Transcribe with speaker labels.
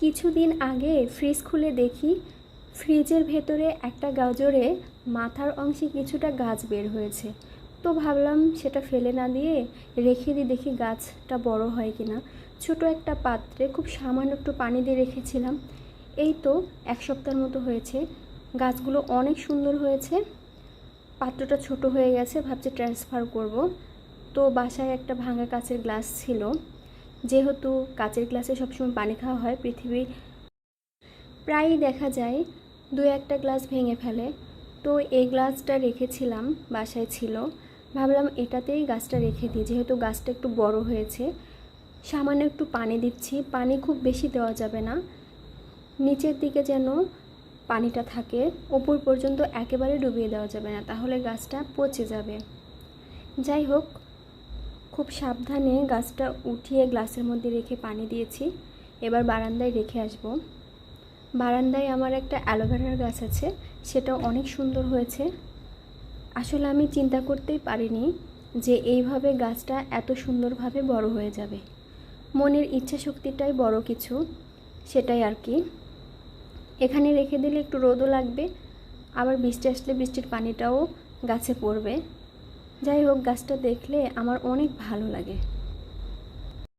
Speaker 1: কিছুদিন আগে ফ্রিজ খুলে দেখি, ফ্রিজের ভেতরে একটা গাজরে মাথার অংশে কিছুটা গাছ বের হয়েছে। তো ভাবলাম সেটা ফেলে না দিয়ে রেখে দিই, দেখি গাছটা বড় হয় কি না ছোটো একটা পাত্রে খুব সামান্য একটু পানি দিয়ে রেখেছিলাম। এই তো এক সপ্তাহের মতো হয়েছে। গাছগুলো অনেক সুন্দর হয়েছে। পাত্রটা ছোট হয়ে গেছে, ভাবছি ট্রান্সফার করব। তো বাসায় একটা ভাঙা কাচের গ্লাস ছিল। যেহেতু কাচের গ্লাসে সবসময় পানি খাওয়া হয় পৃথিবী প্রায়ই দেখা যায় দু একটা গ্লাস ভেঙে ফেলে। তো এই গ্লাসটা রেখেছিলাম, বাসায় ছিল। ভাবলাম এটাতেই গাছটা রেখে দিই, যেহেতু গাছটা একটু বড় হয়েছে। সামান্য একটু পানি দিচ্ছি, পানি খুব বেশি দেওয়া যাবে না। নিচের দিকে যেন পানিটা থাকে, ওপর পর্যন্ত একেবারে ডুবিয়ে দেওয়া যাবে না, তাহলে গাছটা পচে যাবে। যাই হোক খুব সাবধানে গাছটা উঠিয়ে গ্লাসের মধ্যে রেখে পানি দিয়েছি। এবার বারান্দায় রেখে আসব। বারান্দায় আমার একটা অ্যালোভেরার গাছ আছে সেটা অনেক সুন্দর হয়েছে। আসলে আমি চিন্তা করতেই পারিনি যে এইভাবে গাছটা এত সুন্দরভাবে বড় হয়ে যাবে। মনের ইচ্ছা শক্তিটাই বড় কিছু, সেটাই আর কি। এখানে রেখে দিলে একটু রোদও লাগবে, আবার বৃষ্টি আসলে বৃষ্টির পানিটাও গাছে পড়বে। যাই হোক গাছটা দেখলে আমার অনেক ভালো লাগে।